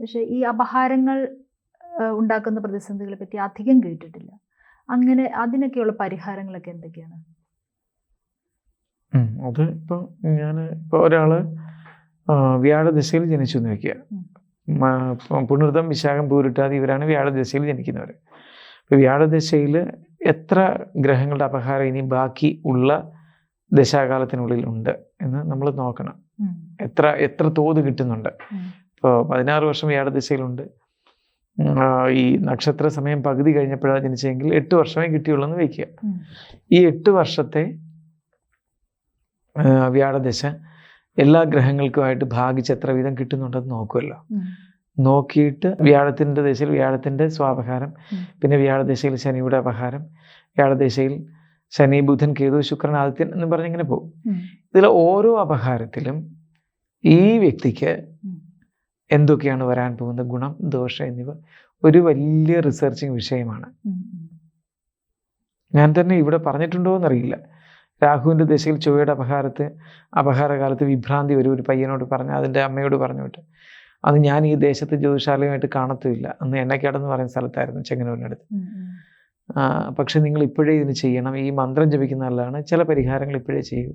പക്ഷെ ഈ അപഹാരങ്ങൾ ഉണ്ടാക്കുന്ന പ്രതിസന്ധികളെ പറ്റി അധികം കേട്ടിട്ടില്ല. അങ്ങനെ അതിനൊക്കെയുള്ള പരിഹാരങ്ങളൊക്കെ എന്തൊക്കെയാണ്? അത് ഇപ്പോൾ ഞാൻ ഇപ്പോൾ ഒരാൾ വ്യാഴദശയിൽ ജനിച്ചു എന്ന് വെക്കുക. പുനർദം വിശാഖം പൂരിട്ടാതി ഇവരാണ് വ്യാഴദശയിൽ ജനിക്കുന്നവർ ഇപ്പോൾ വ്യാഴദശയിൽ എത്ര ഗ്രഹങ്ങളുടെ അപഹാരം ഇനി ബാക്കി ഉള്ള ദശാകാലത്തിനുള്ളിൽ ഉണ്ട് എന്ന് നമ്മൾ നോക്കണം. എത്ര എത്ര തോത് കിട്ടുന്നുണ്ട്. ഇപ്പോൾ പതിനാറ് വർഷം വ്യാഴദശയിലുണ്ട് ഉം, ഈ നക്ഷത്ര സമയം പകുതി കഴിഞ്ഞപ്പോഴാണ് ജനിച്ചെങ്കിൽ എട്ട് വർഷമേ കിട്ടിയുള്ളൂ എന്ന് വയ്ക്കുക. ഈ എട്ട് വർഷത്തെ വ്യാഴദശ എല്ലാ ഗ്രഹങ്ങൾക്കുമായിട്ട് ഭാഗിച്ച് എത്ര വീതം കിട്ടുന്നുണ്ടെന്ന് നോക്കുമല്ലോ നോക്കിയിട്ട് വ്യാഴത്തിന്റെ ദശയിൽ വ്യാഴത്തിന്റെ സ്വാപഹാരം. പിന്നെ വ്യാഴദശയിൽ ശനിയുടെ അപഹാരം വ്യാഴദശയിൽ ശനി ബുധൻ കേതു ശുക്രൻ ആദിത്യൻ എന്ന് പറഞ്ഞിങ്ങനെ പോകും. ഇതിലെ ഇതിൽ ഓരോ അപഹാരത്തിലും ഈ വ്യക്തിക്ക്. എന്തൊക്കെയാണ് വരാൻ പോകുന്നത് ഗുണം ദോഷം എന്നിവ ഒരു വലിയ റിസർച്ചിങ് വിഷയമാണ്. ഞാൻ തന്നെ ഇവിടെ പറഞ്ഞിട്ടുണ്ടോ എന്നറിയില്ല രാഹുവിന്റെ ദശയിൽ ചൊവ്വയുടെ അപഹാരത്ത് അപഹാരകാലത്ത് വിഭ്രാന്തി വരും. ഒരു പയ്യനോട് പറഞ്ഞു അതിന്റെ അമ്മയോട് പറഞ്ഞു വിട്ട്. അത് ഞാൻ ഈ ദേശത്ത് ജ്യോതിശാലയുമായിട്ട് കാണത്തുമില്ല. അന്ന് എണ്ണക്കാടെന്ന് പറയുന്ന സ്ഥലത്തായിരുന്നു ചെങ്ങന്നൂരിനടുത്ത്. പക്ഷെ നിങ്ങൾ ഇപ്പോഴേ ഇതിന് ചെയ്യണം. ഈ മന്ത്രം ജപിക്കുന്ന നല്ലതാണ്. ചില പരിഹാരങ്ങൾ ഇപ്പോഴേ ചെയ്യൂ.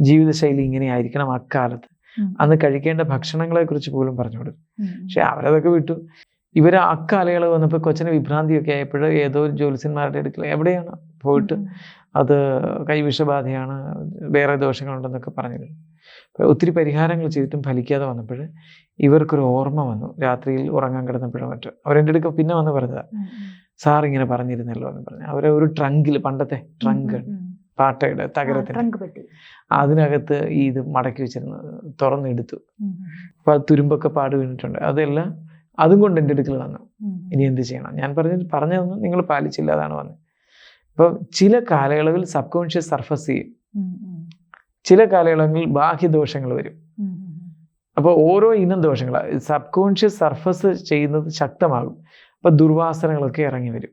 ജീവിതശൈലി ഇങ്ങനെ ആയിരിക്കണം അക്കാലത്ത്. അന്ന് കഴിക്കേണ്ട ഭക്ഷണങ്ങളെ കുറിച്ച് പോലും പറഞ്ഞു കൊടുക്കും പക്ഷെ അവരതൊക്കെ വിട്ടു. ഇവർ അക്കാലയളവ് വന്നപ്പോൾ കൊച്ചിന് വിഭ്രാന്തിയൊക്കെ ആയപ്പോൾ ഏതോ ജ്യോത്സ്യന്മാരുടെ അടുക്കൽ എവിടെയാണ് പോയിട്ട് അത് കൈവിഷബാധയാണ് വേറെ ദോഷങ്ങളുണ്ടെന്നൊക്കെ പറഞ്ഞിരുന്നു. ഒത്തിരി പരിഹാരങ്ങൾ ചെയ്തിട്ടും ഫലിക്കാതെ വന്നപ്പോൾ ഇവർക്കൊരു ഓർമ്മ വന്നു. രാത്രിയിൽ ഉറങ്ങാൻ കിടന്നപ്പോഴും മറ്റോ. അവരെന്റെ അടുക്ക പിന്നെ വന്ന് പറഞ്ഞതാണ് സാർ ഇങ്ങനെ പറഞ്ഞിരുന്നല്ലോ എന്ന് പറഞ്ഞു. അവരെ ഒരു ട്രങ്കിൽ പണ്ടത്തെ ട്രങ്ക്. പാട്ടയുടെ തകരത്തിന്. അതിനകത്ത് ഈ ഇത് മടക്കി വെച്ചിരുന്നു. തുറന്നെടുത്തു. അപ്പൊ അപ്പോൾ അത് തുരുമ്പൊക്കെ പാട് വീണിട്ടുണ്ട്. അതെല്ലാം അതും കൊണ്ട് എന്റെ അടുക്കൽ വന്നു. ഇനി എന്ത് ചെയ്യണം? ഞാൻ പറഞ്ഞ പറഞ്ഞതൊന്നും നിങ്ങൾ പാലിച്ചില്ല അതാണ് വന്നത് അപ്പോൾ ചില കാലയളവിൽ സബ് കോൺഷ്യസ് സർഫസ് ചെയ്യും. ചില കാലയളവിൽ ബാഹ്യദോഷങ്ങൾ വരും. അപ്പോൾ ഓരോ ഇനം ദോഷങ്ങൾ സബ് കോൺഷ്യസ് സർഫസ് ചെയ്യുന്നത് ശക്തമാകും. അപ്പോൾ ദുർവാസനകളൊക്കെ ഇറങ്ങി വരും.